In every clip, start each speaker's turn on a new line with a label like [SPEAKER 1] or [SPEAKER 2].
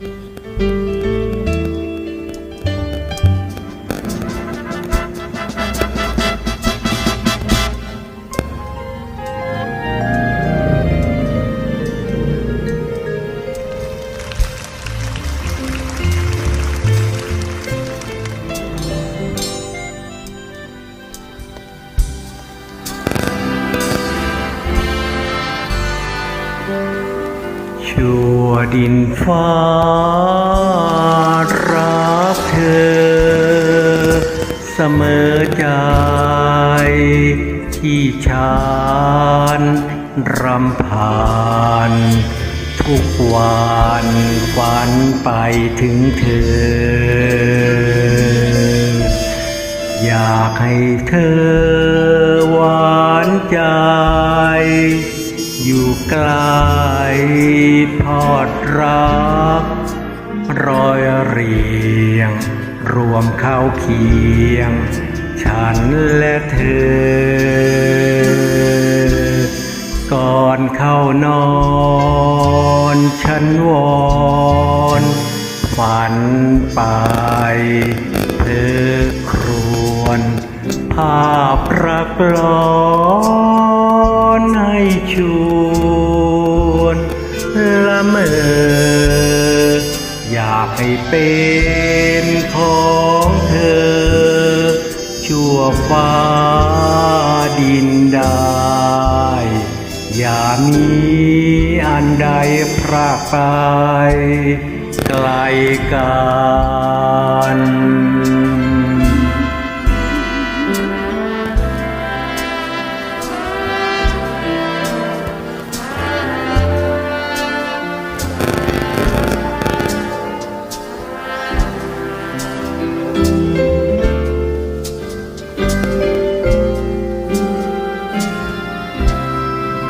[SPEAKER 1] ชั่ ดินฟ้ารักเธอ เสมอใจ ที่ชานรำผ่านทุกวันฝันไปถึงเธอ อยากให้เธอหวานใจ อยู่ใกล้ทอดรัก รอยเรียง รวมเข้าเคียง ฉันและเธอ ก่อนเข้านอนฉันวอนฝันไปเธอครวนภาพรักร้อนให้ช เป็นของเธอ ชั่วฟ้าดินได้ อย่ามีอันใดพรากไปไกลกัน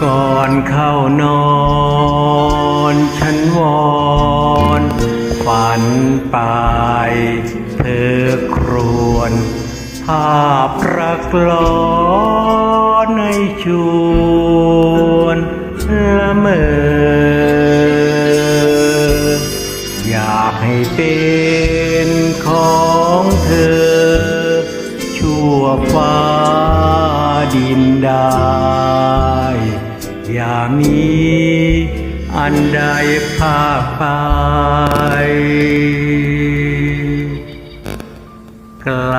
[SPEAKER 1] ก่อนเข้านอนฉันวอนฝันไปเธอครวนภาพรักร้อนให้ชวนละเมออยากให้เป็นของเธอ ชั่วฟ้าดินด้อย่ามี อันใดภาคไปไกล